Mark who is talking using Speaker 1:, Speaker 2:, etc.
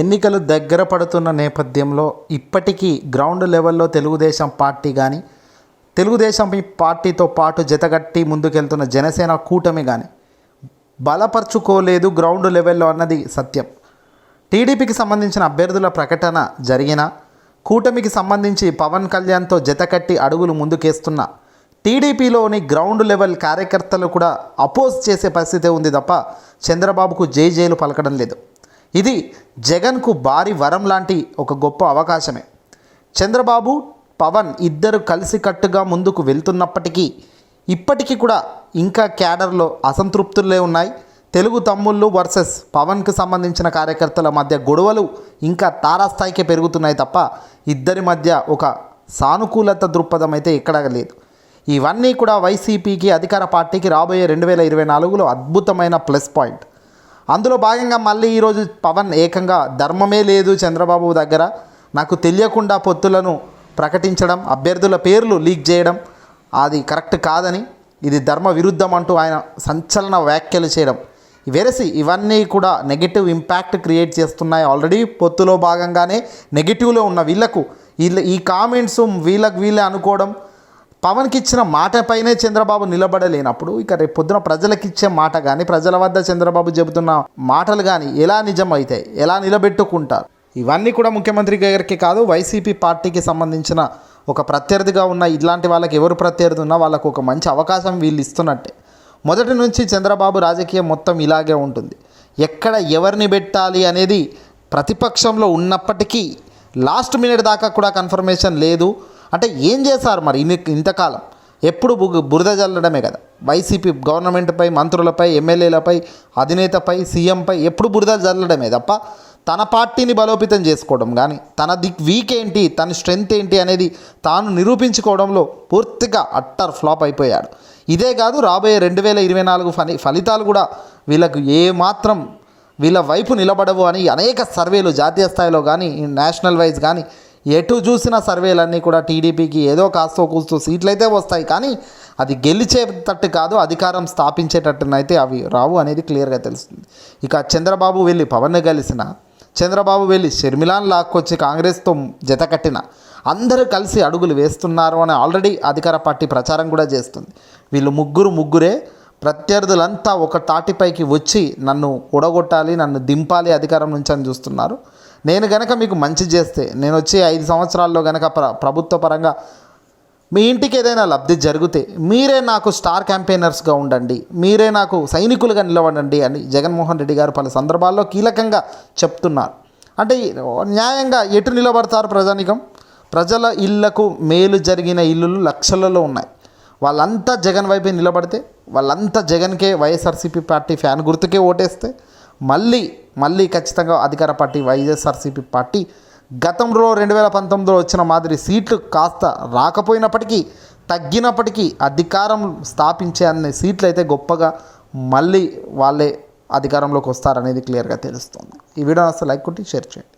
Speaker 1: ఎన్నికలు దగ్గర పడుతున్న నేపథ్యంలో ఇప్పటికీ గ్రౌండ్ లెవెల్లో తెలుగుదేశం పార్టీ కానీ తెలుగుదేశం పార్టీతో పాటు జతగట్టి ముందుకెళ్తున్న జనసేన కూటమి కానీ బలపరుచుకోలేదు గ్రౌండ్ లెవెల్లో అన్నది సత్యం. టీడీపీకి సంబంధించిన అభ్యర్థుల ప్రకటన జరిగిన కూటమికి సంబంధించి పవన్ కళ్యాణ్తో జతకట్టి అడుగులు ముందుకేస్తున్న టీడీపీలోని గ్రౌండ్ లెవెల్ కార్యకర్తలు కూడా అపోజ్ చేసే పరిస్థితి ఉంది తప్ప చంద్రబాబుకు జై జైలు పలకడం లేదు. ఇది జగన్కు భారీ వరం లాంటి ఒక గొప్ప అవకాశమే. చంద్రబాబు పవన్ ఇద్దరు కలిసికట్టుగా ముందుకు వెళ్తున్నప్పటికీ ఇప్పటికీ కూడా ఇంకా క్యాడర్లో అసంతృప్తులే ఉన్నాయి. తెలుగు తమ్ముళ్ళు వర్సెస్ పవన్కు సంబంధించిన కార్యకర్తల మధ్య గొడవలు ఇంకా తారాస్థాయికే పెరుగుతున్నాయి తప్ప ఇద్దరి మధ్య ఒక సానుకూలత దృక్పథం అయితే ఎక్కడా లేదు. ఇవన్నీ కూడా వైసీపీకి అధికార పార్టీకి రాబోయే రెండు వేల ఇరవై నాలుగులో అద్భుతమైన ప్లస్ పాయింట్. అందులో భాగంగా మళ్ళీ ఈరోజు పవన్ ఏకంగా ధర్మమే లేదు చంద్రబాబు దగ్గర. నాకు తెలియకుండా పొత్తులను ప్రకటించడం అభ్యర్థుల పేర్లు లీక్ చేయడం అది కరెక్ట్ కాదని ఇది ధర్మ విరుద్ధం అంటూ ఆయన సంచలన వ్యాఖ్యలు చేయడం. వెరసి ఇవన్నీ కూడా నెగిటివ్ ఇంపాక్ట్ క్రియేట్ చేస్తున్నాయి. ఆల్రెడీ పొత్తులో భాగంగానే నెగిటివ్లో ఉన్న వీళ్ళకు వీళ్ళ ఈ కామెంట్స్ వీళ్ళకి వీళ్ళే అనుకోవడం పవన్కి ఇచ్చిన మాటపైనే చంద్రబాబు నిలబడలేనప్పుడు ఇక రేపు పొద్దున ప్రజలకు ఇచ్చే మాట కానీ ప్రజల వద్ద చంద్రబాబు చెబుతున్న మాటలు కానీ ఎలా నిజం అవుతాయి ఎలా నిలబెట్టుకుంటారు? ఇవన్నీ కూడా ముఖ్యమంత్రి గారికి కాదు వైసీపీ పార్టీకి సంబంధించిన ఒక ప్రత్యర్థిగా ఉన్న ఇలాంటి వాళ్ళకి ఎవరు ప్రత్యర్థి ఉన్నా వాళ్ళకు ఒక మంచి అవకాశం వీళ్ళు ఇస్తున్నట్టే. మొదటి నుంచి చంద్రబాబు రాజకీయం మొత్తం ఇలాగే ఉంటుంది. ఎక్కడ ఎవరిని పెట్టాలి అనేది ప్రతిపక్షంలో ఉన్నప్పటికీ లాస్ట్ మినిట్ దాకా కూడా కన్ఫర్మేషన్ లేదు. అంటే ఏం చేశారు మరి ఇన్ని ఇంతకాలం? ఎప్పుడు బు- బురద జల్లడమే కదా. వైసీపీ గవర్నమెంట్పై మంత్రులపై ఎమ్మెల్యేలపై అధినేతపై సీఎంపై ఎప్పుడు బురద జల్లడమే తప్ప తన పార్టీని బలోపేతం చేసుకోవడం కానీ తన దిక్ వీక్ ఏంటి తన స్ట్రెంగ్త్ ఏంటి అనేది తాను నిరూపించుకోవడంలో పూర్తిగా అట్టర్ ఫ్లాప్ అయిపోయాడు. ఇదే కాదు రాబోయే రెండు వేల ఇరవై నాలుగు ఫలి ఫలితాలు కూడా వీళ్ళకు ఏమాత్రం వీళ్ళ వైపు నిలబడవు అని అనేక సర్వేలు జాతీయ స్థాయిలో కానీ నేషనల్ వైజ్ కానీ ఎటు చూసిన సర్వేలన్నీ కూడా టీడీపీకి ఏదో కాస్తో కూస్తూ సీట్లు అయితే వస్తాయి. కానీ అది గెలిచేటట్టు కాదు అధికారం స్థాపించేటట్టునైతే అవి రావు అనేది క్లియర్గా తెలుస్తుంది. ఇక చంద్రబాబు వెళ్ళి పవన్ కలిసిన చంద్రబాబు వెళ్ళి షర్మిలాన్ లాక్కొచ్చి కాంగ్రెస్తో జతకట్టిన అందరూ కలిసి అడుగులు వేస్తున్నారు అని ఆల్రెడీ అధికార పార్టీ ప్రచారం కూడా చేస్తుంది. వీళ్ళు ముగ్గురు ముగ్గురే ప్రత్యర్థులంతా ఒక తాటిపైకి వచ్చి నన్ను ఉడగొట్టాలి నన్ను దింపాలి అధికారం నుంచి అని చూస్తున్నారు. నేను గనక మీకు మంచి చేస్తే నేను వచ్చి ఐదు సంవత్సరాల్లో గనక ప్ర ప్రభుత్వ పరంగా మీ ఇంటికి ఏదైనా లబ్ధి జరిగితే మీరే నాకు స్టార్ క్యాంపెయినర్స్గా ఉండండి మీరే నాకు సైనికులుగా నిలబడండి అని జగన్మోహన్ రెడ్డి గారు పలు సందర్భాల్లో కీలకంగా చెప్తున్నారు. అంటే న్యాయంగా ఎటు నిలబడతారు ప్రజానికం? ప్రజల ఇళ్ళకు మేలు జరిగిన ఇల్లులు లక్షలలో ఉన్నాయి. వాళ్ళంతా జగన్ వైపే నిలబడితే వాళ్ళంతా జగన్కే వైఎస్ఆర్సీపీ పార్టీ ఫ్యాన్ గుర్తుకే ఓటేస్తే మళ్ళీ మళ్ళీ ఖచ్చితంగా అధికార పార్టీ వైఎస్ఆర్సీపీ పార్టీ గతంలో రెండు వేల పంతొమ్మిదిలో వచ్చిన మాదిరి సీట్లు కాస్త రాకపోయినప్పటికీ తగ్గినప్పటికీ అధికారం స్థాపించే అనే సీట్లు అయితే గొప్పగా మళ్ళీ వాళ్ళే అధికారంలోకి వస్తారనేది క్లియర్గా తెలుస్తుంది. ఈ వీడియో అసలు లైక్ కొట్టి షేర్ చేయండి.